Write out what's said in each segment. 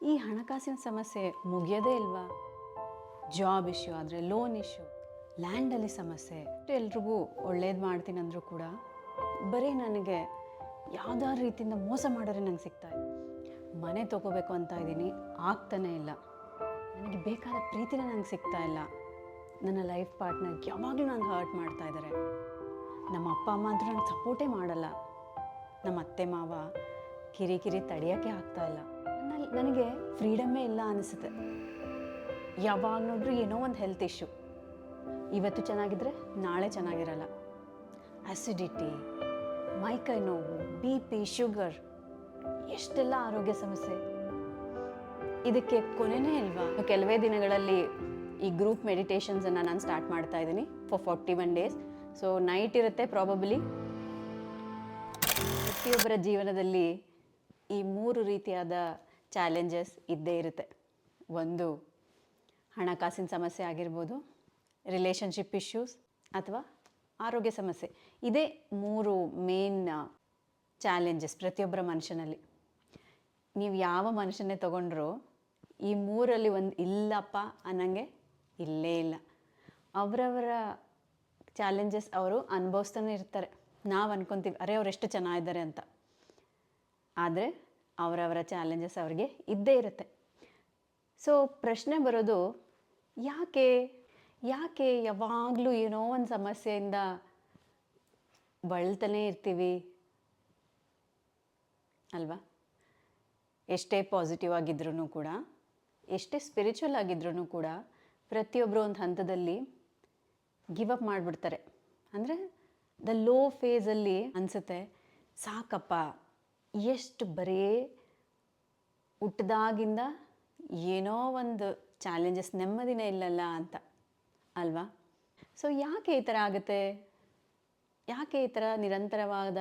ಈ ಹಣಕಾಸಿನ ಸಮಸ್ಯೆ ಮುಗಿಯೋದೇ ಇಲ್ವಾ? ಜಾಬ್ ಇಶ್ಯೂ ಆದರೆ ಲೋನ್ ಇಶ್ಯೂ ಲ್ಯಾಂಡಲ್ಲಿ ಸಮಸ್ಯೆ. ಎಲ್ರಿಗೂ ಒಳ್ಳೇದು ಮಾಡ್ತೀನಿ ಅಂದರೂ ಕೂಡ ಬರೀ ನನಗೆ ಯಾವ್ದಾದ್ರು ರೀತಿಯಿಂದ ಮೋಸ ಮಾಡೋರೆ ನಂಗೆ ಸಿಗ್ತಾ ಇದೆ ಮನೆ ತೊಗೋಬೇಕು ಅಂತ ಇದ್ದೀನಿ, ಆಗ್ತಾನೇ ಇಲ್ಲ. ನನಗೆ ಬೇಕಾದ ಪ್ರೀತಿನ ನಂಗೆ ಸಿಗ್ತಾ ಇಲ್ಲ. ನನ್ನ ಲೈಫ್ ಪಾರ್ಟ್ನರ್ ಯಾವಾಗಲೂ ನಂಗೆ ಹರ್ಟ್ ಮಾಡ್ತಾ ಇದ್ದಾರೆ ನಮ್ಮ ಅಪ್ಪ ಅಮ್ಮ ಅಂತೂ ನಂಗೆ ಸಪೋರ್ಟೇ ಮಾಡಲ್ಲ. ನಮ್ಮ ಅತ್ತೆ ಮಾವ ಕಿರಿಕಿರಿ ತಡೆಯೋಕ್ಕೆ ಆಗ್ತಾ ಇಲ್ಲ. ನನಗೆ ಫ್ರೀಡಮ್ಮೇ ಇಲ್ಲ ಅನಿಸುತ್ತೆ. ಯಾವಾಗ ನೋಡ್ರೂ ಏನೋ ಒಂದು ಹೆಲ್ತ್ ಇಶ್ಯೂ ಇವತ್ತು ಚೆನ್ನಾಗಿದ್ರೆ ನಾಳೆ ಚೆನ್ನಾಗಿರಲ್ಲ. ಅಸಿಡಿಟಿ ಮೈಕೈ ನೋವು ಬಿ ಪಿ ಶುಗರ್ ಎಷ್ಟೆಲ್ಲ ಆರೋಗ್ಯ ಸಮಸ್ಯೆ. ಇದಕ್ಕೆ ಕೊನೆನೇ ಇಲ್ವಾ? ಕೆಲವೇ ದಿನಗಳಲ್ಲಿ ಈ ಗ್ರೂಪ್ ಮೆಡಿಟೇಷನ್ಸನ್ನು ನಾನು ಸ್ಟಾರ್ಟ್ ಮಾಡ್ತಾ ಇದ್ದೀನಿ for forty one days so night ಇರುತ್ತೆ ಪ್ರಾಬಬಲಿ ಪ್ರತಿಯೊಬ್ಬರ ಜೀವನದಲ್ಲಿ ಈ ಮೂರು ರೀತಿಯಾದ ಚಾಲೆಂಜಸ್ ಇದ್ದೇ ಇರುತ್ತೆ. ಒಂದು, ಹಣಕಾಸಿನ ಸಮಸ್ಯೆ ಆಗಿರ್ಬೋದು ರಿಲೇಷನ್ಶಿಪ್ ಇಶ್ಯೂಸ್ ಅಥವಾ ಆರೋಗ್ಯ ಸಮಸ್ಯೆ. ಇದೇ ಮೂರು ಮೇನ್ ಚಾಲೆಂಜಸ್ ಪ್ರತಿಯೊಬ್ಬರ ಮನುಷ್ಯನಲ್ಲಿ. ನೀವು ಯಾವ ಮನುಷ್ಯನೇ ತಗೊಂಡ್ರು ಈ ಮೂರಲ್ಲಿ ಒಂದು ಇಲ್ಲಪ್ಪ ಅನ್ನಂಗೆ ಇಲ್ಲೇ ಇಲ್ಲ. ಅವರವರ ಚಾಲೆಂಜಸ್ ಅವರು ಅನುಭವಿಸ್ತಾನೆ ಇರ್ತಾರೆ. ನಾವು ಅನ್ಕೊತೀವಿ, ಅರೆ, ಅವ್ರು ಎಷ್ಟು ಚೆನ್ನಾಗಿದ್ದಾರೆ ಅಂತ. ಆದರೆ ಅವರವರ ಚಾಲೆಂಜಸ್ ಅವ್ರಿಗೆ ಇದ್ದೇ ಇರುತ್ತೆ. ಸೊ ಪ್ರಶ್ನೆ ಬರೋದು, ಯಾಕೆ ಯಾಕೆ ಯಾವಾಗಲೂ ಏನೋ ಒಂದು ಸಮಸ್ಯೆಯಿಂದ ಬಳಲ್ತಾನೆ ಇರ್ತೀವಿ? ಅಲ್ವಾ? ಎಷ್ಟೇ ಪಾಸಿಟಿವ್ ಆಗಿದ್ರೂ ಕೂಡ, ಎಷ್ಟೇ ಸ್ಪಿರಿಚುವಲ್ ಆಗಿದ್ರೂ ಕೂಡ ಪ್ರತಿಯೊಬ್ಬರು ಒಂದು ಹಂತದಲ್ಲಿ ಗಿವ್ ಅಪ್ ಮಾಡಿಬಿಡ್ತಾರೆ. ಅಂದರೆ ದ ಲೋ ಫೇಸಲ್ಲಿ ಅನಿಸುತ್ತೆ, ಸಾಕಪ್ಪ ಎಷ್ಟು ಬರೇ ಹುಟ್ಟಿದಾಗಿಂದ ಏನೋ ಒಂದು ಚಾಲೆಂಜಸ್ ನೆಮ್ಮದಿನೇ ಇಲ್ಲಲ್ಲ ಅಂತ, ಅಲ್ವಾ? ಸೊ ಯಾಕೆ ಈ ಥರ ಆಗುತ್ತೆ? ಯಾಕೆ ಈ ಥರ ನಿರಂತರವಾದ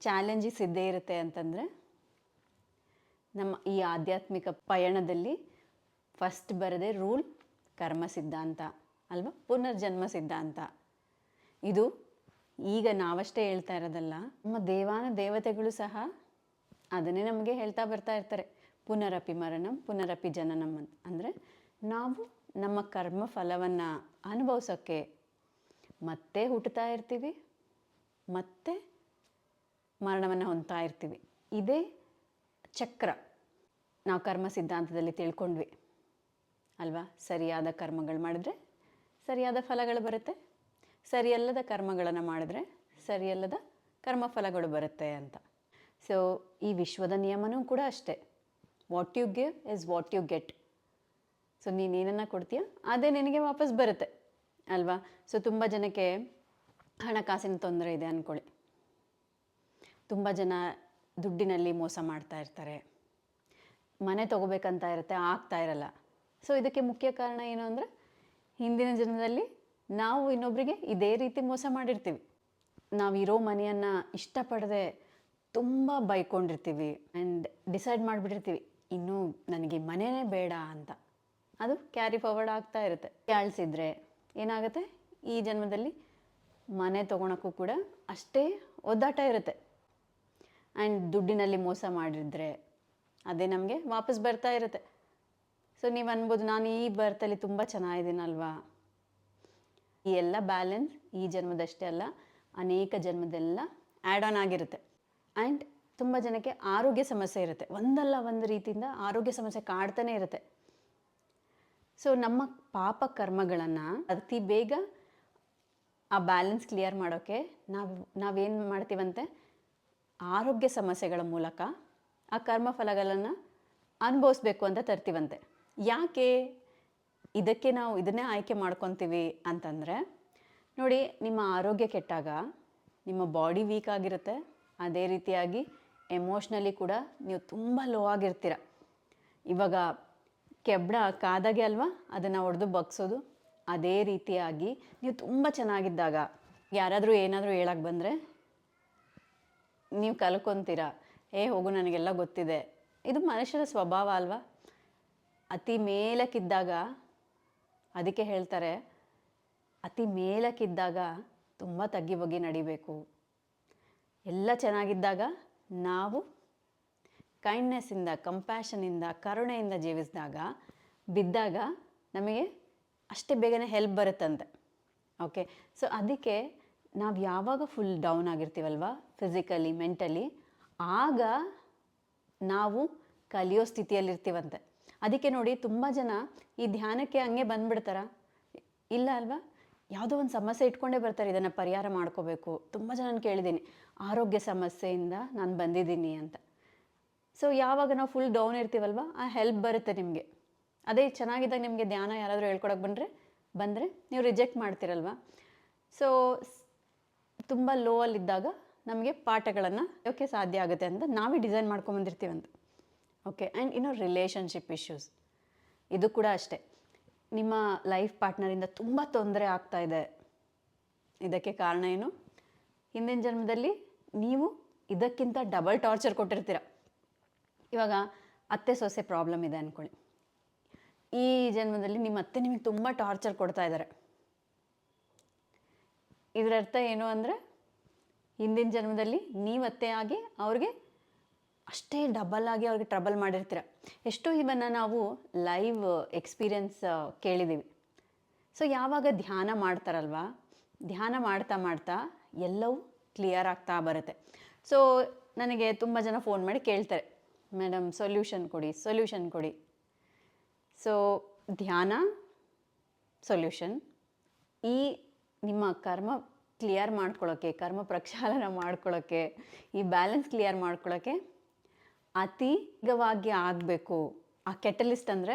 ಚಾಲೆಂಜಸ್ ಇದ್ದೇ ಇರುತ್ತೆ ಅಂತಂದರೆ, ನಮ್ಮ ಈ ಆಧ್ಯಾತ್ಮಿಕ ಪಯಣದಲ್ಲಿ ಫಸ್ಟ್ ಬರದೆ ರೂಲ್ ಕರ್ಮ ಸಿದ್ಧಾಂತ, ಅಲ್ವಾ? ಪುನರ್ಜನ್ಮ ಸಿದ್ಧಾಂತ. ಇದು ಈಗ ನಾವಷ್ಟೇ ಹೇಳ್ತಾ ಇರೋದಲ್ಲ, ನಮ್ಮ ದೇವಾನ ದೇವತೆಗಳು ಸಹ ಅದನ್ನೇ ನಮಗೆ ಹೇಳ್ತಾ ಬರ್ತಾ ಇರ್ತಾರೆ. ಪುನರಪಿ ಮರಣಂ, ಪುನರಪಿ ಜನನಂ ಅಂತ. ಅಂದರೆ ನಾವು ನಮ್ಮ ಕರ್ಮ ಫಲವನ್ನು ಅನುಭವಿಸೋಕ್ಕೆ ಮತ್ತೆ ಹುಟ್ಟುತ್ತಾ ಇರ್ತೀವಿ, ಮತ್ತೆ ಮರಣವನ್ನು ಹೊಂದ್ತಾ ಇರ್ತೀವಿ. ಇದೇ ಚಕ್ರ ನಾವು ಕರ್ಮ ಸಿದ್ಧಾಂತದಲ್ಲಿ ತಿಳ್ಕೊಂಡ್ವಿ. ಅಲ್ವಾ? ಸರಿಯಾದ ಕರ್ಮಗಳು ಮಾಡಿದ್ರೆ ಸರಿಯಾದ ಫಲಗಳು ಬರುತ್ತೆ. ಸರಿಯಲ್ಲದ ಕರ್ಮಗಳನ್ನು ಮಾಡಿದ್ರೆ ಸರಿಯಲ್ಲದ ಕರ್ಮಫಲಗಳು ಬರುತ್ತೆ ಅಂತ. ಸೊ ಈ ವಿಶ್ವದ ನಿಯಮನೂ ಕೂಡ ಅಷ್ಟೇ. What you give is what you get so ನೀನು ಏನನ್ನು ಕೊಡ್ತೀಯ ಅದೇ ನಿನಗೆ ವಾಪಸ್ ಬರುತ್ತೆ, ಅಲ್ವಾ? ಸೊ ತುಂಬ ಜನಕ್ಕೆ ಹಣಕಾಸಿನ ತೊಂದರೆ ಇದೆ ಅಂದ್ಕೊಳ್ಳಿ ತುಂಬ ಜನ ದುಡ್ಡಿನಲ್ಲಿ ಮೋಸ ಮಾಡ್ತಾ ಇರ್ತಾರೆ. ಮನೆ ತೊಗೋಬೇಕಂತ ಇರುತ್ತೆ, ಆಗ್ತಾ ಇರಲ್ಲ. ಸೊ ಇದಕ್ಕೆ ಮುಖ್ಯ ಕಾರಣ ಏನು ಅಂದರೆ, ಹಿಂದಿನ ಜನ್ಮದಲ್ಲಿ ನಾವು ಇನ್ನೊಬ್ಬರಿಗೆ ಇದೇ ರೀತಿ ಮೋಸ ಮಾಡಿರ್ತೀವಿ. ನಾವು ಇರೋ ಮನೆಯನ್ನು ಇಷ್ಟಪಡದೆ ತುಂಬ ಬೈಕೊಂಡಿರ್ತೀವಿ ಆ್ಯಂಡ್ ಡಿಸೈಡ್ ಮಾಡಿಬಿಟ್ಟಿರ್ತೀವಿ, ಇನ್ನೂ ನನಗೆ ಮನೆಯೇ ಬೇಡ ಅಂತ. ಅದು ಕ್ಯಾರಿ ಫಾರ್ವರ್ಡ್ ಆಗ್ತಾ ಇರುತ್ತೆ. ಕ್ಯಾಳಿಸಿದ್ರೆ ಏನಾಗುತ್ತೆ? ಈ ಜನ್ಮದಲ್ಲಿ ಮನೆ ತೊಗೊಳಕ್ಕೂ ಕೂಡ ಅಷ್ಟೇ ಒದ್ದಾಟ ಇರುತ್ತೆ. ಆ್ಯಂಡ್ ದುಡ್ಡಿನಲ್ಲಿ ಮೋಸ ಮಾಡಿದರೆ ಅದೇ ನಮಗೆ ವಾಪಸ್ ಬರ್ತಾ ಇರುತ್ತೆ. ಸೊ ನೀವು ಅನ್ಬೋದು, ನಾನು ಈ ಬರ್ತಲ್ಲಿ ತುಂಬ ಚೆನ್ನಾಗಿದ್ದೀನಲ್ವಾ? ಈ ಎಲ್ಲ ಬ್ಯಾಲೆನ್ಸ್ ಈ ಜನ್ಮದಷ್ಟೇ ಅಲ್ಲ, ಅನೇಕ ಜನ್ಮದೆಲ್ಲ ಆ್ಯಡ್ ಆನ್ ಆಗಿರುತ್ತೆ. ಆ್ಯಂಡ್ ತುಂಬ ಜನಕ್ಕೆ ಆರೋಗ್ಯ ಸಮಸ್ಯೆ ಇರುತ್ತೆ. ಒಂದಲ್ಲ ಒಂದು ರೀತಿಯಿಂದ ಆರೋಗ್ಯ ಸಮಸ್ಯೆ ಕಾಡ್ತಾನೆ ಇರುತ್ತೆ. ಸೊ ನಮ್ಮ ಪಾಪ ಕರ್ಮಗಳನ್ನು ಅತಿ ಬೇಗ ಆ ಬ್ಯಾಲೆನ್ಸ್ ಕ್ಲಿಯರ್ ಮಾಡೋಕ್ಕೆ ನಾವು, ನಾವೇನು ಮಾಡ್ತೀವಂತೆ? ಆರೋಗ್ಯ ಸಮಸ್ಯೆಗಳ ಮೂಲಕ ಆ ಕರ್ಮಫಲಗಳನ್ನು ಅನುಭವಿಸ್ಬೇಕು ಅಂತ ತರ್ತೀವಂತೆ. ಯಾಕೆ ಇದಕ್ಕೆ ನಾವು ಇದನ್ನೇ ಆಯ್ಕೆ ಮಾಡ್ಕೊತೀವಿ ಅಂತಂದರೆ, ನೋಡಿ, ನಿಮ್ಮ ಆರೋಗ್ಯ ಕೆಟ್ಟಾಗ ನಿಮ್ಮ ಬಾಡಿ ವೀಕ್ ಆಗಿರುತ್ತೆ. ಅದೇ ರೀತಿಯಾಗಿ ಎಮೋಷ್ನಲಿ ಕೂಡ ನೀವು ತುಂಬ ಲೋ ಆಗಿರ್ತೀರ. ಇವಾಗ ಕೆಬ್ಬಣ ಕಾದಾಗೆ ಅಲ್ವಾ? ಅದನ್ನು ಹೊಡೆದು ಬಗ್ಸೋದು, ಅದೇ ರೀತಿಯಾಗಿ ನೀವು ತುಂಬ ಚೆನ್ನಾಗಿದ್ದಾಗ ಯಾರಾದರೂ ಏನಾದರೂ ಹೇಳಕ್ಕೆ ಬಂದರೆ ನೀವು ಕಲ್ಕೊತೀರ, ಏ, ಹೋಗು, ನನಗೆಲ್ಲ ಗೊತ್ತಿದೆ. ಇದು ಮನುಷ್ಯರ ಸ್ವಭಾವ ಅಲ್ವಾ? ಅತಿ ಮೇಲಕ್ಕಿದ್ದಾಗ ಅದಕ್ಕೆ ಹೇಳ್ತಾರೆ, ಅತಿ ಮೇಲಕ್ಕಿದ್ದಾಗ ತುಂಬ ತಗ್ಗಿ ಬಗ್ಗಿ ನಡಿಬೇಕು. ಎಲ್ಲ ಚೆನ್ನಾಗಿದ್ದಾಗ ನಾವು ಕೈಂಡ್ನೆಸ್ಸಿಂದ ಕಂಪ್ಯಾಷನಿಂದ ಕರುಣೆಯಿಂದ ಜೀವಿಸಿದಾಗ, ಬಿದ್ದಾಗ ನಮಗೆ ಅಷ್ಟೇ ಬೇಗನೆ ಹೆಲ್ಪ್ ಬರುತ್ತಂತೆ. ಓಕೆ ಸೊ ಅದಕ್ಕೆ ನಾವು ಯಾವಾಗ ಫುಲ್ ಡೌನ್ ಆಗಿರ್ತೀವಲ್ವ? ಫಿಸಿಕಲಿ ಮೆಂಟಲಿ ಆಗ ನಾವು ಕಲಿಯೋ ಸ್ಥಿತಿಯಲ್ಲಿರ್ತೀವಂತೆ. ಅದಕ್ಕೆ ನೋಡಿ ತುಂಬ ಜನ ಈ ಧ್ಯಾನಕ್ಕೆ ಹಂಗೆ ಬಂದ್ಬಿಡ್ತಾರ? ಇಲ್ಲ ಅಲ್ವಾ? ಯಾವುದೋ ಒಂದು ಸಮಸ್ಯೆ ಇಟ್ಕೊಂಡೇ ಬರ್ತಾರೆ, ಇದನ್ನು ಪರಿಹಾರ ಮಾಡ್ಕೋಬೇಕು. ತುಂಬ ಜನ ಕೇಳಿದ್ದೀನಿ. ಆರೋಗ್ಯ ಸಮಸ್ಯೆಯಿಂದ ನಾನು ಬಂದಿದ್ದೀನಿ ಅಂತ. ಸೊ ಯಾವಾಗ ನಾವು ಫುಲ್ ಡೌನ್ ಇರ್ತೀವಲ್ವ, ಆ ಹೆಲ್ಪ್ ಬರುತ್ತೆ ನಿಮಗೆ. ಅದೇ ಚೆನ್ನಾಗಿದ್ದಾಗ ನಿಮಗೆ ಧ್ಯಾನ ಯಾರಾದರೂ ಹೇಳ್ಕೊಡಕ್ಕೆ ಬಂದರೆ ಬಂದರೆ ನೀವು ರಿಜೆಕ್ಟ್ ಮಾಡ್ತಿರಲ್ವ? ಸೊ, ತುಂಬ ಲೋ ಅಲ್ಲಿದ್ದಾಗ ನಮಗೆ ಪಾಠಗಳನ್ನು ಯೋಕೆ ಸಾಧ್ಯ ಆಗುತ್ತೆ ಅಂತ ನಾವೇ ಡಿಸೈನ್ ಮಾಡ್ಕೊಂಬಂದಿರ್ತೀವಂತ ಓಕೆ ಆ್ಯಂಡ್ ಇನ್ನು ರಿಲೇಷನ್ಶಿಪ್ ಇಶ್ಯೂಸ್ ಇದು ಕೂಡ ಅಷ್ಟೇ. ನಿಮ್ಮ ಲೈಫ್ ಪಾರ್ಟ್ನರಿಂದ ತುಂಬ ತೊಂದರೆ ಆಗ್ತಾ ಇದೆ. ಇದಕ್ಕೆ ಕಾರಣ ಏನು? ಹಿಂದಿನ ಜನ್ಮದಲ್ಲಿ ನೀವು ಇದಕ್ಕಿಂತ ಡಬಲ್ ಟಾರ್ಚರ್ ಕೊಟ್ಟಿರ್ತೀರ. ಇವಾಗ ಅತ್ತೆ ಸೊಸೆ ಪ್ರಾಬ್ಲಮ್ ಇದೆ ಅಂದ್ಕೊಳ್ಳಿ ಈ ಜನ್ಮದಲ್ಲಿ ನಿಮ್ಮ ಅತ್ತೆ ನಿಮಗೆ ತುಂಬ ಟಾರ್ಚರ್ ಕೊಡ್ತಾ ಇದ್ದಾರೆ ಇದರ ಅರ್ಥ ಏನು ಅಂದರೆ, ಹಿಂದಿನ ಜನ್ಮದಲ್ಲಿ ನೀವು ಅತ್ತೆ ಆಗಿ ಅವ್ರಿಗೆ ಅಷ್ಟೇ ಡಬಲ್ ಆಗಿ ಅವ್ರಿಗೆ ಟ್ರಬಲ್ ಮಾಡಿರ್ತೀರ. ಎಷ್ಟೋ ಇವನ್ನ ನಾವು ಲೈವ್ ಎಕ್ಸ್ಪೀರಿಯನ್ಸ್ ಕೇಳಿದ್ದೀವಿ ಸೊ ಯಾವಾಗ ಧ್ಯಾನ ಮಾಡ್ತಾರಲ್ವ? ಧ್ಯಾನ ಮಾಡ್ತಾ ಮಾಡ್ತಾ ಎಲ್ಲವೂ ಕ್ಲಿಯರ್ ಆಗ್ತಾ ಬರುತ್ತೆ. ಸೊ ನನಗೆ ತುಂಬ ಜನ ಫೋನ್ ಮಾಡಿ ಕೇಳ್ತಾರೆ. ಮೇಡಮ್ ಸೊಲ್ಯೂಷನ್ ಕೊಡಿ ಸೊಲ್ಯೂಷನ್ ಕೊಡಿ. ಸೊ ಧ್ಯಾನ ಸೊಲ್ಯೂಷನ್ ಈ ನಿಮ್ಮ ಕರ್ಮ ಕ್ಲಿಯರ್ ಮಾಡ್ಕೊಳ್ಳೋಕ್ಕೆ ಕರ್ಮ ಪ್ರಕ್ಷಾಲನ ಮಾಡ್ಕೊಳ್ಳೋಕ್ಕೆ ಈ ಬ್ಯಾಲೆನ್ಸ್ ಕ್ಲಿಯರ್ ಮಾಡ್ಕೊಳ್ಳೋಕ್ಕೆ ಅತೀಗವಾಗಿ ಆಗಬೇಕು. ಆ ಕೆಟಲಿಸ್ಟ್ ಅಂದರೆ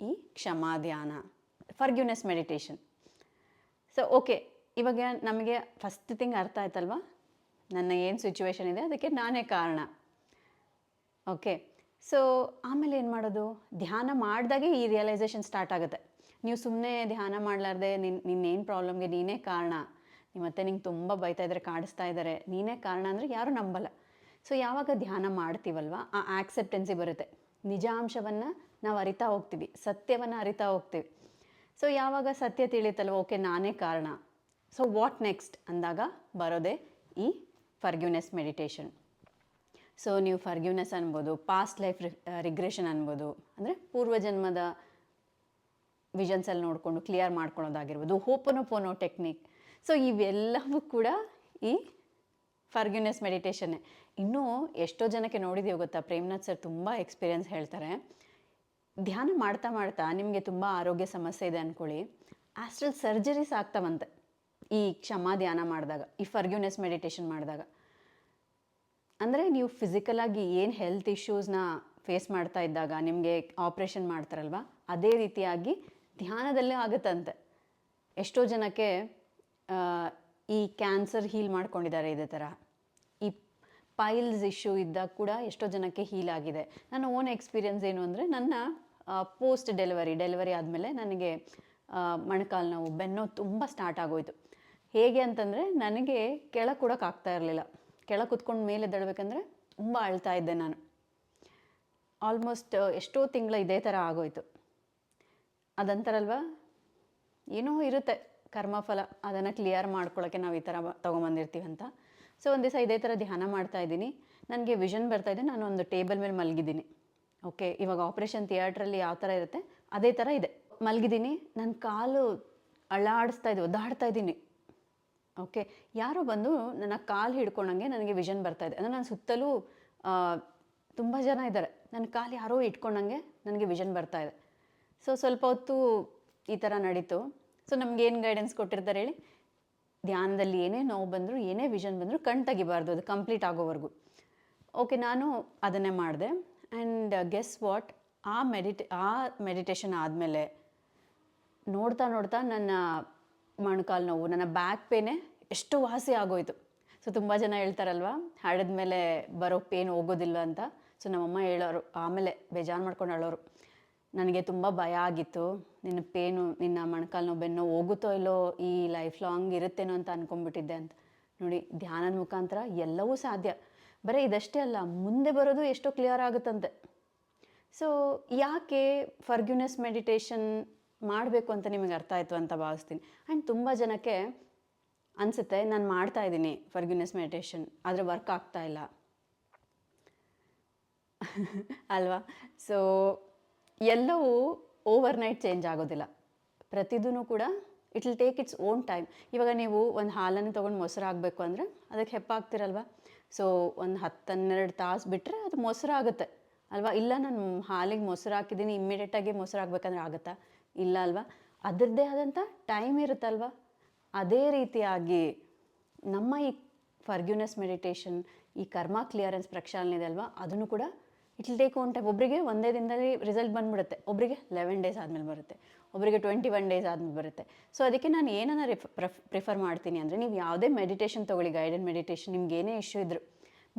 ಈ ಕ್ಷಮಾ ಧ್ಯಾನ ಫರ್ಗ್ಯೂನೆಸ್ ಮೆಡಿಟೇಷನ್ ಸೊ ಓಕೆ ಇವಾಗ ನಮಗೆ ಫಸ್ಟ್ ಥಿಂಗ್ ಅರ್ಥ ಆಯ್ತಲ್ವಾ? ನನ್ನ ಏನು ಸಿಚುವೇಶನ್ ಇದೆ, ಅದಕ್ಕೆ ನಾನೇ ಕಾರಣ. ಓಕೆ ಸೊ ಆಮೇಲೆ ಏನು ಮಾಡೋದು? ಧ್ಯಾನ ಮಾಡಿದಾಗೆ ಈ ರಿಯಲೈಸೇಷನ್ ಸ್ಟಾರ್ಟ್ ಆಗುತ್ತೆ. ನೀವು ಸುಮ್ಮನೆ ಧ್ಯಾನ ಮಾಡಲಾರ್ದೆ ನಿನ್ನ ನಿನ್ನೇನು ಪ್ರಾಬ್ಲಮ್ಗೆ ನೀನೇ ಕಾರಣ. ನೀವು ಮತ್ತೆ ನಿಂಗೆ ತುಂಬ ಬೈತಾ ಇದ್ದಾರೆ ಕಾಡಿಸ್ತಾ ಇದ್ದಾರೆ ನೀನೇ ಕಾರಣ ಅಂದರೆ ಯಾರೂ ನಂಬಲ್ಲ. ಸೊ ಯಾವಾಗ ಧ್ಯಾನ ಮಾಡ್ತೀವಲ್ವ, ಆ ಆಕ್ಸೆಪ್ಟೆನ್ಸಿ ಬರುತ್ತೆ. ನಿಜಾಂಶವನ್ನು ನಾವು ಅರಿತಾ ಹೋಗ್ತೀವಿ, ಸತ್ಯವನ್ನು ಅರಿತಾ ಹೋಗ್ತೀವಿ. ಸೊ ಯಾವಾಗ ಸತ್ಯ ತಿಳಿಯುತ್ತಲ್ವ, ಓಕೆ, ನಾನೇ ಕಾರಣ. ಸೊ ವಾಟ್ ನೆಕ್ಸ್ಟ್ ಅಂದಾಗ ಬರೋದೇ ಈ ಫರ್ಗ್ಯೂನೆಸ್ ಮೆಡಿಟೇಷನ್ ಸೊ ನೀವು ಫರ್ಗ್ಯೂನೆಸ್ ಅನ್ಬೋದು ಪಾಸ್ಟ್ ಲೈಫ್ ರಿಗ್ರೆಷನ್ ಅನ್ಬೋದು, ಅಂದರೆ ಪೂರ್ವಜನ್ಮದ ವಿಷನ್ಸಲ್ಲಿ ನೋಡಿಕೊಂಡು ಕ್ಲಿಯರ್ ಮಾಡ್ಕೊಳ್ಳೋದಾಗಿರ್ಬೋದು ಹೋಪನೋ ಪೋನೋ ಟೆಕ್ನಿಕ್ ಸೊ ಇವೆಲ್ಲವೂ ಕೂಡ ಈ ಫರ್ಗ್ಯೂನೆಸ್ ಮೆಡಿಟೇಷನ್ನೇ ಇನ್ನೂ ಎಷ್ಟೋ ಜನಕ್ಕೆ ನೋಡಿದ್ದೀವಿ ಗೊತ್ತಾ, ಪ್ರೇಮ್ನಾಥ್ ಸರ್ ತುಂಬ ಎಕ್ಸ್ಪೀರಿಯನ್ಸ್ ಹೇಳ್ತಾರೆ. ಧ್ಯಾನ ಮಾಡ್ತಾ ಮಾಡ್ತಾ ನಿಮಗೆ ತುಂಬ ಆರೋಗ್ಯ ಸಮಸ್ಯೆ ಇದೆ ಅಂದ್ಕೊಳ್ಳಿ ಆಸ್ಟ್ರಲ್ ಸರ್ಜರೀಸ್ ಆಗ್ತಾವಂತೆ. ಈ ಕ್ಷಮಾ ಧ್ಯಾನ ಮಾಡಿದಾಗ, ಈ ಫರ್ಗ್ಯೂನೆಸ್ ಮೆಡಿಟೇಷನ್ ಮಾಡಿದಾಗ, ಅಂದರೆ ನೀವು ಫಿಸಿಕಲಾಗಿ ಏನು ಹೆಲ್ತ್ ಇಶ್ಯೂಸ್ನ ಫೇಸ್ ಮಾಡ್ತಾ ಇದ್ದಾಗ, ನಿಮಗೆ ಆಪ್ರೇಷನ್ ಮಾಡ್ತಾರಲ್ವ? ಅದೇ ರೀತಿಯಾಗಿ ಧ್ಯಾನದಲ್ಲೇ ಆಗುತ್ತಂತೆ. ಎಷ್ಟೋ ಜನಕ್ಕೆ ಈ ಕ್ಯಾನ್ಸರ್ ಹೀಲ್ ಮಾಡ್ಕೊಂಡಿದ್ದಾರೆ ಇದೇ ಥರ ಈ ಪೈಲ್ಸ್ ಇಶ್ಯೂ ಇದ್ದಾಗ ಕೂಡ ಎಷ್ಟೋ ಜನಕ್ಕೆ ಹೀಲ್ ಆಗಿದೆ. ನನ್ನ ಓನ್ ಎಕ್ಸ್ಪೀರಿಯನ್ಸ್ ಏನು ಅಂದರೆ, ನನ್ನ ಪೋಸ್ಟ್ ಡೆಲಿವರಿ ಡೆಲಿವರಿ ಆದಮೇಲೆ ನನಗೆ ಮಣಕಾಲು ನೋವು ಬೆನ್ನೋ ತುಂಬ ಸ್ಟಾರ್ಟ್ ಆಗೋಯ್ತು. ಹೇಗೆ ಅಂತಂದರೆ ನನಗೆ ಕೆಳ ಕೊಡೋಕ್ಕಾಗ್ತಾ ಇರಲಿಲ್ಲ. ಕೆಳ ಕುತ್ಕೊಂಡು ಮೇಲೆ ಎದ್ದೇಳಬೇಕಂದ್ರೆ ತುಂಬ ಅಳ್ತಾ ಇದ್ದೆ ನಾನು. ಆಲ್ಮೋಸ್ಟ್ ಎಷ್ಟೋ ತಿಂಗಳ ಇದೇ ಥರ ಆಗೋಯ್ತು. ಅದಂತಾರಲ್ವ ಏನೋ ಇರುತ್ತೆ ಕರ್ಮಫಲ. ಅದನ್ನು ಕ್ಲಿಯರ್ ಮಾಡ್ಕೊಳ್ಳೋಕ್ಕೆ ನಾವು ಈ ಥರ ತೊಗೊಂಬಂದಿರ್ತೀವಿ ಅಂತ. ಸೊ ಒಂದು ದಿವಸ ಇದೇ ಥರ ಧ್ಯಾನ ಮಾಡ್ತಾ ಇದ್ದೀನಿ. ನನಗೆ ವಿಷನ್ ಬರ್ತಾ ಇದೆ. ನಾನು ಒಂದು ಟೇಬಲ್ ಮೇಲೆ ಮಲಗಿದ್ದೀನಿ. ಓಕೆ ಇವಾಗ ಆಪ್ರೇಷನ್ ಥಿಯೇಟ್ರಲ್ಲಿ ಯಾವ ಥರ ಇರುತ್ತೆ, ಅದೇ ಥರ ಇದೆ. ಮಲಗಿದ್ದೀನಿ. ನನ್ನ ಕಾಲು ಅಳಾಡಿಸ್ತಾ ಇದೆ, ಒದ್ದಾಡ್ತಾ ಇದ್ದೀನಿ. ಓಕೆ. ಯಾರೋ ಬಂದು ನನ್ನ ಕಾಲು ಹಿಡ್ಕೊಂಡಂಗೆ ನನಗೆ ವಿಷನ್ ಬರ್ತಾ ಇದೆ. ಅಂದರೆ ನನ್ನ ಸುತ್ತಲೂ ತುಂಬ ಜನ ಇದ್ದಾರೆ. ನನ್ನ ಕಾಲು ಯಾರೋ ಇಟ್ಕೊಂಡಂಗೆ ನನಗೆ ವಿಷನ್ ಬರ್ತಾ ಇದೆ. ಸೊ ಸ್ವಲ್ಪ ಹೊತ್ತು ಈ ಥರ ನಡೀತು. ಸೊ ನಮಗೇನು ಗೈಡೆನ್ಸ್ ಕೊಟ್ಟಿರ್ತಾರೆ ಹೇಳಿ? ಧ್ಯಾನದಲ್ಲಿ ಏನೇ ನೋವು ಬಂದರೂ, ಏನೇ ವಿಷನ್ ಬಂದರೂ ಕಣ್ ತೆಗಿಬಾರ್ದು. ಅದು ಕಂಪ್ಲೀಟ್ ಆಗೋವರೆಗೂ. ಓಕೆ, ನಾನು ಅದನ್ನೇ ಮಾಡಿದೆ. ಆ್ಯಂಡ್ ಗೆಸ್ ವಾಟ್ ಆ ಮೆಡಿಟೇ ಆ ಮೆಡಿಟೇಷನ್ ಆದಮೇಲೆ ನೋಡ್ತಾ ನೋಡ್ತಾ ನನ್ನ ಮೊಣಕಾಲು ನೋವು, ನನ್ನ ಬ್ಯಾಕ್ ಪೇನೆ ಎಷ್ಟು ವಾಸಿ ಆಗೋಯ್ತು. ಸೊ ತುಂಬ ಜನ ಹೇಳ್ತಾರಲ್ವ ಹಾಡಿದ ಮೇಲೆ ಬರೋ ಪೇನ್ ಹೋಗೋದಿಲ್ಲ ಅಂತ. ಸೊ ನಮ್ಮಮ್ಮ ಹೇಳೋರು, ಆಮೇಲೆ ಬೇಜಾರು ಮಾಡ್ಕೊಂಡು ಹೇಳೋರು ನನಗೆ ತುಂಬ ಭಯ ಆಗಿತ್ತು. ನಿನ್ನ ಪೇನು ನಿನ್ನ ಮೊಣಕಾಲು ನೋವು ಬೆನ್ನೋ ಹೋಗುತ್ತೋ ಇಲ್ಲೋ, ಈ ಲೈಫ್ ಲಾಂಗ್ ಇರುತ್ತೇನೋ ಅಂತ ಅಂದ್ಕೊಂಡ್ಬಿಟ್ಟಿದ್ದೆ ಅಂತ. ನೋಡಿ, ಧ್ಯಾನದ ಮುಖಾಂತರ ಎಲ್ಲವೂ ಸಾಧ್ಯ. ಬರೀ ಇದಷ್ಟೇ ಅಲ್ಲ, ಮುಂದೆ ಬರೋದು ಎಷ್ಟೋ ಕ್ಲಿಯರ್ ಆಗುತ್ತಂತೆ. ಸೊ ಯಾಕೆ ಫರ್ಗ್ಯುನೆಸ್ ಮೆಡಿಟೇಷನ್ ಮಾಡಬೇಕು ಅಂತ ನಿಮಗೆ ಅರ್ಥ ಆಯಿತು ಅಂತ ಭಾವಿಸ್ತೀನಿ. ಆ್ಯಂಡ್ ತುಂಬ ಜನಕ್ಕೆ ಅನಿಸುತ್ತೆ, ನಾನು ಮಾಡ್ತಾ ಇದ್ದೀನಿ ಫರ್ಗ್ಯುನೆಸ್ ಮೆಡಿಟೇಷನ್ ಆದರೆ ವರ್ಕ್ ಆಗ್ತಾ ಇಲ್ಲ. ಅಲ್ವಾ? ಸೊ ಎಲ್ಲವೂ ಓವರ್ ನೈಟ್ ಚೇಂಜ್ ಆಗೋದಿಲ್ಲ. ಪ್ರತಿದೂ ಕೂಡ it will take its own time ಇವಾಗ ನೀವು ಒಂದು ಹಾಲನ್ನು ತೊಗೊಂಡು ಮೊಸರು ಆಗಬೇಕು ಅಂದರೆ ಅದಕ್ಕೆ ಹೆಪ್ಪಾಗ್ತಿರಲ್ವ ಸೊ ಒಂದು ಹತ್ತು ಹನ್ನೆರಡು ತಾಸು ಬಿಟ್ಟರೆ ಅದು ಮೊಸರು ಆಗುತ್ತೆ ಅಲ್ವಾ? ಇಲ್ಲ, ನಾನು ಹಾಲಿಗೆ ಮೊಸರು ಹಾಕಿದ್ದೀನಿ ಇಮ್ಮಿಡಿಯೇಟಾಗಿ ಮೊಸರು ಆಗಬೇಕಂದ್ರೆ ಆಗುತ್ತಾ? ಇಲ್ಲ ಅಲ್ವಾ? ಅದರದ್ದೇ ಆದಂಥ ಟೈಮ್ ಇರುತ್ತಲ್ವ? ಅದೇ ರೀತಿಯಾಗಿ ನಮ್ಮ ಈ ಫರ್ಗ್ಯೂನೆಸ್ ಮೆಡಿಟೇಷನ್, ಈ ಕರ್ಮ ಕ್ಲಿಯರೆನ್ಸ್ ಪ್ರಕ್ಷಾಲನೆ ಇದೆ ಅಲ್ವಾ? ಅದನ್ನು ಕೂಡ it will take one time ಒಬ್ಬರಿಗೆ ಒಂದೇ ದಿನದಲ್ಲಿ ರಿಸಲ್ಟ್ ಬಂದ್ಬಿಡುತ್ತೆ. ಒಬ್ಬರಿಗೆ ಲೆವೆನ್ ಡೇಸ್ ಆದಮೇಲೆ ಬರುತ್ತೆ. ಒಬ್ಬರಿಗೆ ಟ್ವೆಂಟಿ ಒನ್ ಡೇಸ್ ಆದಮೇಲೆ ಬರುತ್ತೆ. ಸೊ ಅದಕ್ಕೆ ನಾನು ಏನನ್ನ ರಿಫ್ ಪ್ರಿಫರ್ ಮಾಡ್ತೀನಿ ಅಂದರೆ ನೀವು ಯಾವುದೇ ಮೆಡಿಟೇಷನ್ ತೊಗೊಳ್ಳಿ ಗೈಡೆಡ್ ಮೆಡಿಟೇಷನ್ ನಿಮ್ಗೆ ಏನೇ ಇಶ್ಯೂ ಇದ್ದರು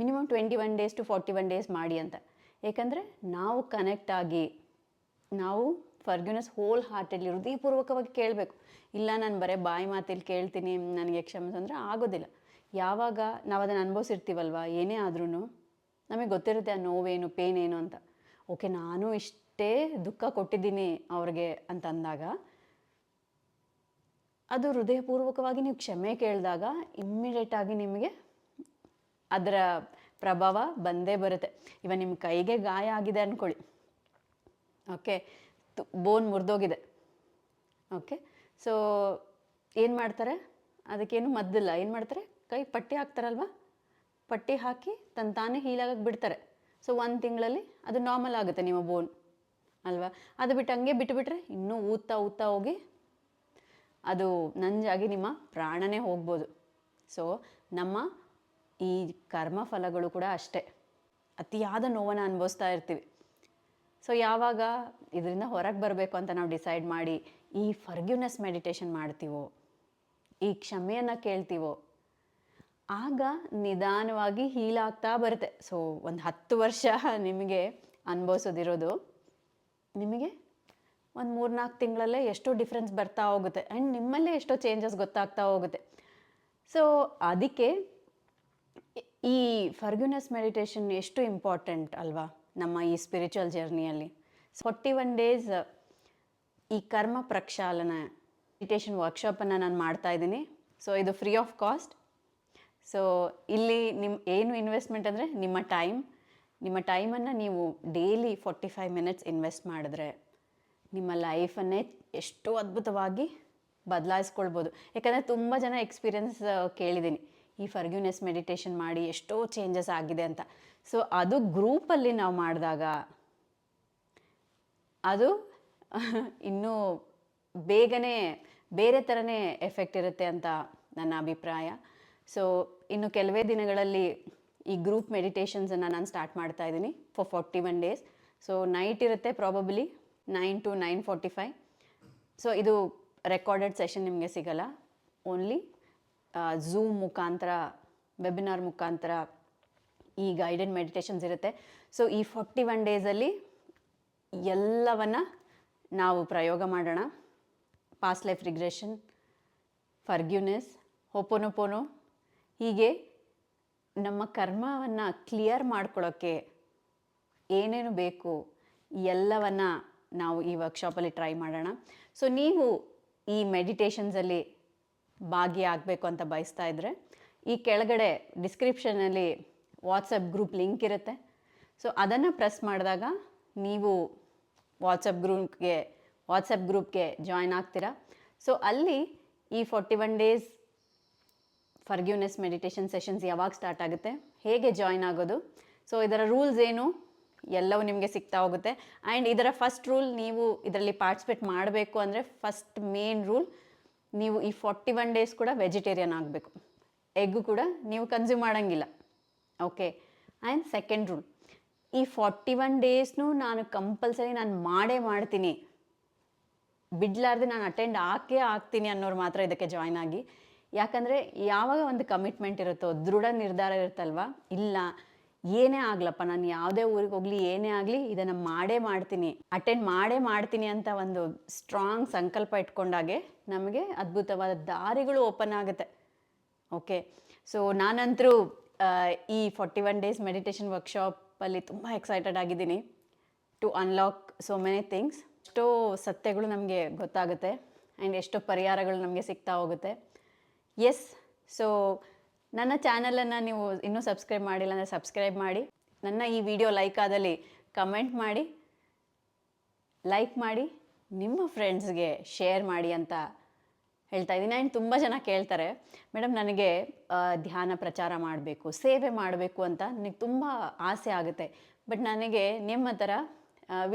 minimum twenty one days to forty one days ಮಾಡಿ ಅಂತ. ಏಕೆಂದರೆ ನಾವು ಕನೆಕ್ಟ್ ಆಗಿ, ನಾವು ಫರ್ಗ್ಯೂನೆಸ್ ಹೋಲ್ ಹಾರ್ಟಲ್ಲಿ ಹೃದಯಪೂರ್ವಕವಾಗಿ ಕೇಳಬೇಕು. ಇಲ್ಲ, ನಾನು ಬರೀ ಬಾಯಿ ಮಾತಲ್ಲಿ ಕೇಳ್ತೀನಿ, ನನಗೆ ಕ್ಷಮಿಸು ಅಂದರೆ ಆಗೋದಿಲ್ಲ. ಯಾವಾಗ ನಾವು ಅದನ್ನು ಅನುಭವಿಸಿರ್ತೀವಲ್ವ? ಏನೇ ಆದ್ರೂ ನಮಗೆ ಗೊತ್ತಿರುತ್ತೆ ಆ ನೋವೇನು ಪೇನ್ ಏನು ಅಂತ. ಓಕೆ, ನಾನು ಇಷ್ಟೇ ದುಃಖ ಕೊಟ್ಟಿದ್ದೀನಿ ಅವ್ರಿಗೆ ಅಂತ ಅಂದಾಗ ಅದು ಹೃದಯಪೂರ್ವಕವಾಗಿ ನೀವು ಕ್ಷಮೆ ಕೇಳಿದಾಗ ಇಮ್ಮಿಡಿಯೇಟಾಗಿ ನಿಮಗೆ ಅದರ ಪ್ರಭಾವ ಬಂದೇ ಬರುತ್ತೆ. ಇವಾಗ ನಿಮ್ಮ ಕೈಗೆ ಗಾಯ ಆಗಿದೆ ಅಂದ್ಕೊಳ್ಳಿ ಓಕೆ ಬೋನ್ ಮುರಿದೋಗಿದೆ. ಓಕೆ ಸೊ ಏನು ಮಾಡ್ತಾರೆ? ಅದಕ್ಕೇನು ಮದ್ದಿಲ್ಲ. ಏನು ಮಾಡ್ತಾರೆ? ಕೈ ಪಟ್ಟಿ ಹಾಕ್ತಾರಲ್ವ? ಪಟ್ಟಿ ಹಾಕಿ ತನ್ನ ತಾನೇ ಹೀಲಾಗಕ್ಕೆ ಬಿಡ್ತಾರೆ. ಸೊ ಒಂದು ತಿಂಗಳಲ್ಲಿ ಅದು ನಾರ್ಮಲ್ ಆಗುತ್ತೆ ನಿಮ್ಮ ಬೋನ್ ಅಲ್ವಾ? ಅದು ಬಿಟ್ಟು ಹಂಗೆ ಬಿಟ್ಟುಬಿಟ್ರೆ ಇನ್ನೂ ಊದ್ತಾ ಊದ್ತಾ ಹೋಗಿ ಅದು ನಂಜಾಗಿ ನಿಮ್ಮ ಪ್ರಾಣನೇ ಹೋಗ್ಬೋದು. ಸೊ ನಮ್ಮ ಈ ಕರ್ಮ ಫಲಗಳು ಕೂಡ ಅಷ್ಟೇ. ಅತಿಯಾದ ನೋವನ್ನು ಅನುಭವಿಸ್ತಾ ಇರ್ತೀವಿ. ಸೊ ಯಾವಾಗ ಇದರಿಂದ ಹೊರಗೆ ಬರಬೇಕು ಅಂತ ನಾವು ಡಿಸೈಡ್ ಮಾಡಿ ಈ ಫರ್ಗ್ಯೂನೆಸ್ ಮೆಡಿಟೇಷನ್ ಮಾಡ್ತೀವೋ, ಈ ಕ್ಷಮೆಯನ್ನು ಕೇಳ್ತೀವೋ, ಆಗ ನಿಧಾನವಾಗಿ ಹೀಲ್ ಆಗ್ತಾ ಬರುತ್ತೆ. ಸೊ ಒಂದು ಹತ್ತು ವರ್ಷ ನಿಮಗೆ ಅನುಭವಿಸೋದಿರೋದು, ನಿಮಗೆ ಒಂದು ಮೂರ್ನಾಲ್ಕು ತಿಂಗಳಲ್ಲೇ ಎಷ್ಟೋ ಡಿಫ್ರೆನ್ಸ್ ಬರ್ತಾ ಹೋಗುತ್ತೆ ಆ್ಯಂಡ್ ನಿಮ್ಮಲ್ಲೇ ಎಷ್ಟೋ ಚೇಂಜಸ್ ಗೊತ್ತಾಗ್ತಾ ಹೋಗುತ್ತೆ. ಸೊ ಅದಕ್ಕೆ ಈ ಫರ್ಗ್ಯೂನೆಸ್ ಮೆಡಿಟೇಷನ್ ಎಷ್ಟು ಇಂಪಾರ್ಟೆಂಟ್ ಅಲ್ವಾ ನಮ್ಮ ಈ ಸ್ಪಿರಿಚುವಲ್ ಜರ್ನಿಯಲ್ಲಿ ಫೋರ್ಟಿ ಒನ್ ಡೇಸ್ ಈ ಕರ್ಮ ಪ್ರಕ್ಷಾಲನ ಮೆಡಿಟೇಷನ್ ವರ್ಕ್ಶಾಪನ್ನು ನಾನು ಮಾಡ್ತಾ ಇದ್ದೀನಿ. ಸೊ ಇದು ಫ್ರೀ ಆಫ್ ಕಾಸ್ಟ್ ಸೊ ಇಲ್ಲಿ ನಿಮ್ಮ ಏನು ಇನ್ವೆಸ್ಟ್ಮೆಂಟ್ ಅಂದರೆ ನಿಮ್ಮ ಟೈಮ್ ನಿಮ್ಮ ಟೈಮನ್ನು ನೀವು daily forty five minutes invest ಮಾಡಿದ್ರೆ ನಿಮ್ಮ ಲೈಫನ್ನೇ ಎಷ್ಟು ಅದ್ಭುತವಾಗಿ ಬದಲಾಯಿಸ್ಕೊಳ್ಬೋದು. ಯಾಕಂದರೆ ತುಂಬ ಜನ ಎಕ್ಸ್ಪೀರಿಯನ್ಸ್ ಕೇಳಿದ್ದೀನಿ. ಈ ಫರ್ಗ್ಯೂನೆಸ್ ಮೆಡಿಟೇಷನ್ ಮಾಡಿ ಎಷ್ಟೋ ಚೇಂಜಸ್ ಆಗಿದೆ ಅಂತ. ಸೊ ಅದು ಗ್ರೂಪಲ್ಲಿ ನಾವು ಮಾಡಿದಾಗ ಅದು ಇನ್ನೂ ಬೇಗನೆ, ಬೇರೆ ಥರನೇ ಎಫೆಕ್ಟ್ ಇರುತ್ತೆ ಅಂತ ನನ್ನ ಅಭಿಪ್ರಾಯ. ಸೊ ಇನ್ನು ಕೆಲವೇ ದಿನಗಳಲ್ಲಿ ಈ ಗ್ರೂಪ್ ಮೆಡಿಟೇಷನ್ಸನ್ನು ನಾನು ಸ್ಟಾರ್ಟ್ ಮಾಡ್ತಾ ಇದ್ದೀನಿ for forty one days so night ಇರುತ್ತೆ probably nine to nine forty five so ಇದು ರೆಕಾರ್ಡೆಡ್ ಸೆಷನ್ ನಿಮಗೆ ಸಿಗಲ್ಲ. ಓನ್ಲಿ ಝೂಮ್ ಮುಖಾಂತರ ವೆಬಿನಾರ್ ಮುಖಾಂತರ ಈ ಗೈಡೆಡ್ ಮೆಡಿಟೇಷನ್ಸ್ ಇರುತ್ತೆ. ಸೊ ಈ ಫಾರ್ಟಿ ಒನ್ ಡೇಸಲ್ಲಿ ಎಲ್ಲವನ್ನು ನಾವು ಪ್ರಯೋಗ ಮಾಡೋಣ. Past life regression forgiveness ho'oponopono ಹೀಗೆ ನಮ್ಮ ಕರ್ಮವನ್ನು ಕ್ಲಿಯರ್ ಮಾಡ್ಕೊಳ್ಳೋಕ್ಕೆ ಏನೇನು ಬೇಕು ಎಲ್ಲವನ್ನು ನಾವು ಈ ವರ್ಕ್ಶಾಪಲ್ಲಿ ಟ್ರೈ ಮಾಡೋಣ. ಸೊ ನೀವು ಈ ಮೆಡಿಟೇಷನ್ಸಲ್ಲಿ ಭಾಗಿಯಾಗಬೇಕು ಅಂತ ಬಯಸ್ತಾ ಇದ್ದರೆ ಈ ಕೆಳಗಡೆ ಡಿಸ್ಕ್ರಿಪ್ಷನಲ್ಲಿ ವಾಟ್ಸಪ್ ಗ್ರೂಪ್ ಲಿಂಕ್ ಇರುತ್ತೆ. ಸೊ ಅದನ್ನು ಪ್ರೆಸ್ ಮಾಡಿದಾಗ ನೀವು ವಾಟ್ಸಪ್ ಗ್ರೂಪ್ಗೆ ವಾಟ್ಸಪ್ ಗ್ರೂಪ್ಗೆ ಜಾಯ್ನ್ ಆಗ್ತೀರಾ? ಸೊ ಅಲ್ಲಿ ಈ forty one days forgiveness meditation sessions ಯಾವಾಗ ಸ್ಟಾರ್ಟ್ ಆಗುತ್ತೆ, ಹೇಗೆ ಜಾಯ್ನ್ ಆಗೋದು ಸೊ ಇದರ ರೂಲ್ಸ್ ಏನು, ಎಲ್ಲವೂ ನಿಮಗೆ ಸಿಗ್ತಾ ಹೋಗುತ್ತೆ. ಆ್ಯಂಡ್ ಇದರ ಫಸ್ಟ್ ರೂಲ್ ನೀವು ಇದರಲ್ಲಿ ಪಾರ್ಟಿಸಿಪೇಟ್ ಮಾಡಬೇಕು ಅಂದರೆ ಫಸ್ಟ್ ಮೇನ್ ರೂಲ್ ನೀವು ಈ ಫಾರ್ಟಿ ಒನ್ ಡೇಸ್ ಕೂಡ ವೆಜಿಟೇರಿಯನ್ ಆಗಬೇಕು. ಎಗ್ಗು ಕೂಡ ನೀವು ಕನ್ಸ್ಯೂಮ್ ಮಾಡೋಂಗಿಲ್ಲ. ಓಕೆ ಆ್ಯಂಡ್ ಸೆಕೆಂಡ್ ರೂಲ್ ಈ ಫಾರ್ಟಿ ಒನ್ ಡೇಸ್ನು ನಾನು ಕಂಪಲ್ಸರಿ ನಾನು ಮಾಡೇ ಮಾಡ್ತೀನಿ. ಬಿಡ್ಲಾರ್ದೆ ನಾನು ಅಟೆಂಡ್ ಹಾಕೇ ಆಗ್ತೀನಿ ಅನ್ನೋರು ಮಾತ್ರ ಇದಕ್ಕೆ ಜಾಯ್ನ್ ಆಗಿ. ಯಾಕಂದರೆ ಯಾವಾಗ ಒಂದು ಕಮಿಟ್ಮೆಂಟ್ ಇರುತ್ತೋ, ದೃಢ ನಿರ್ಧಾರ ಇರುತ್ತಲ್ವ? ಇಲ್ಲ. ಏನೇ ಆಗ್ಲಪ್ಪ, ನಾನು ಯಾವುದೇ ಊರಿಗೆ ಹೋಗಲಿ, ಏನೇ ಆಗಲಿ ಇದನ್ನು ಮಾಡೇ ಮಾಡ್ತೀನಿ ಅಟೆಂಡ್ ಮಾಡೇ ಮಾಡ್ತೀನಿ ಅಂತ ಒಂದು ಸ್ಟ್ರಾಂಗ್ ಸಂಕಲ್ಪ ಇಟ್ಕೊಂಡಾಗೆ ನಮಗೆ ಅದ್ಭುತವಾದ ದಾರಿಗಳು ಓಪನ್ ಆಗುತ್ತೆ. ಓಕೆ ಸೊ ನಾನಂತರೂ ಈ ಫಾರ್ಟಿ ಒನ್ ಡೇಸ್ ಮೆಡಿಟೇಷನ್ ವರ್ಕ್ಶಾಪಲ್ಲಿ ತುಂಬ ಎಕ್ಸೈಟೆಡ್ ಆಗಿದ್ದೀನಿ to unlock so many things ಎಷ್ಟೋ ಸತ್ಯಗಳು ನಮಗೆ ಗೊತ್ತಾಗುತ್ತೆ ಆ್ಯಂಡ್ ಎಷ್ಟೋ ಪರಿಹಾರಗಳು ನಮಗೆ ಸಿಗ್ತಾ ಹೋಗುತ್ತೆ. ಎಸ್ ಸೊ ನನ್ನ ಚಾನಲನ್ನು ನೀವು ಇನ್ನೂ ಸಬ್ಸ್ಕ್ರೈಬ್ ಮಾಡಿಲ್ಲ ಅಂದರೆ ಸಬ್ಸ್ಕ್ರೈಬ್ ಮಾಡಿ. ನನ್ನ ಈ ವಿಡಿಯೋ ಲೈಕ್ ಆದಲ್ಲಿ ಕಮೆಂಟ್ ಮಾಡಿ. ಲೈಕ್ ಮಾಡಿ, ನಿಮ್ಮ ಫ್ರೆಂಡ್ಸ್ಗೆ ಶೇರ್ ಮಾಡಿ ಅಂತ ಹೇಳ್ತಾ ಇದ್ದೀನಿ. ಆ್ಯಂಡ್ ತುಂಬ ಜನ ಕೇಳ್ತಾರೆ, ಮೇಡಮ್, ನನಗೆ ಧ್ಯಾನ ಪ್ರಚಾರ ಮಾಡಬೇಕು, ಸೇವೆ ಮಾಡಬೇಕು ಅಂತ ನನಗೆ ತುಂಬ ಆಸೆ ಆಗುತ್ತೆ. ಬಟ್ ನನಗೆ ನಿಮ್ಮ ಥರ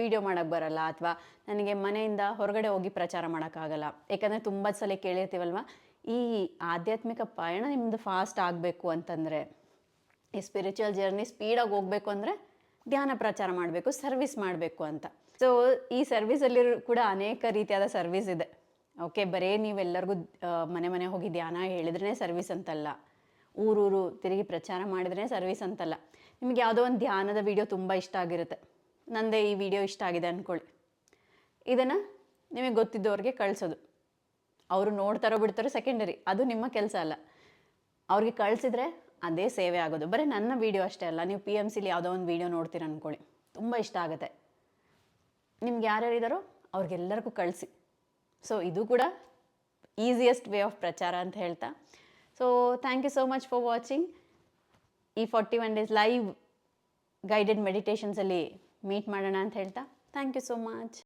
ವಿಡಿಯೋ ಮಾಡೋಕ್ಕೆ ಬರಲ್ಲ ಅಥವಾ ನನಗೆ ಮನೆಯಿಂದ ಹೊರಗಡೆ ಹೋಗಿ ಪ್ರಚಾರ ಮಾಡೋಕ್ಕಾಗಲ್ಲ. ಯಾಕಂದರೆ ತುಂಬ ಸಲ ಕೇಳಿರ್ತೀವಲ್ವ? ಈ ಆಧ್ಯಾತ್ಮಿಕ ಪಯಣ ನಿಮ್ಮದು ಫಾಸ್ಟ್ ಆಗಬೇಕು ಅಂತಂದರೆ, ಈ ಸ್ಪಿರಿಚುವಲ್ ಜರ್ನಿ ಸ್ಪೀಡಾಗಿ ಹೋಗಬೇಕು ಅಂದರೆ ಧ್ಯಾನ ಪ್ರಚಾರ ಮಾಡಬೇಕು ಸರ್ವಿಸ್ ಮಾಡಬೇಕು ಅಂತ. ಸೊ ಈ ಸರ್ವಿಸಲ್ಲಿ ಕೂಡ ಅನೇಕ ರೀತಿಯಾದ ಸರ್ವಿಸ್ ಇದೆ. ಓಕೆ ಬರೀ ನೀವೆಲ್ಲರಿಗೂ ಮನೆ ಮನೆ ಹೋಗಿ ಧ್ಯಾನ ಹೇಳಿದ್ರೇ ಸರ್ವಿಸ್ ಅಂತಲ್ಲ. ಊರೂರು ತಿರುಗಿ ಪ್ರಚಾರ ಮಾಡಿದ್ರೆ ಸರ್ವಿಸ್ ಅಂತಲ್ಲ. ನಿಮಗೆ ಯಾವುದೋ ಒಂದು ಧ್ಯಾನದ ವಿಡಿಯೋ ತುಂಬ ಇಷ್ಟ ಆಗಿರುತ್ತೆ. ನಂದೇ ಈ ವಿಡಿಯೋ ಇಷ್ಟ ಆಗಿದೆ ಅಂದ್ಕೊಳ್ಳಿ ಇದನ್ನು ನಿಮಗೆ ಗೊತ್ತಿದ್ದವ್ರಿಗೆ ಕಳಿಸೋದು. ಅವರು ನೋಡ್ತಾರೋ ಬಿಡ್ತಾರೋ ಸೆಕೆಂಡರಿ ಅದು ನಿಮ್ಮ ಕೆಲಸ ಅಲ್ಲ. ಅವ್ರಿಗೆ ಕಳಿಸಿದ್ರೆ ಅದೇ ಸೇವೆ ಆಗೋದು. ಬರೀ ನನ್ನ ವೀಡಿಯೋ ಅಷ್ಟೇ ಅಲ್ಲ, ನೀವು ಪಿ ಎಂ ಸಿಲಿ ಯಾವುದೋ ಒಂದು ವೀಡಿಯೋ ನೋಡ್ತೀರ ಅಂದ್ಕೊಳ್ಳಿ ತುಂಬ ಇಷ್ಟ ಆಗುತ್ತೆ. ನಿಮ್ಗೆ ಯಾರ್ಯಾರು ಇದ್ದಾರೋ ಅವ್ರಿಗೆಲ್ಲರಿಗೂ ಕಳಿಸಿ. ಸೊ ಇದು ಕೂಡ ಈಸಿಯೆಸ್ಟ್ ವೇ ಆಫ್ ಪ್ರಚಾರ ಅಂತ ಹೇಳ್ತಾ. So thank you so much for watching ಈ forty one days live guided ಮೆಡಿಟೇಷನ್ಸಲ್ಲಿ meet ಮಾಡೋಣ ಅಂತ ಹೇಳ್ತಾ. Thank you so much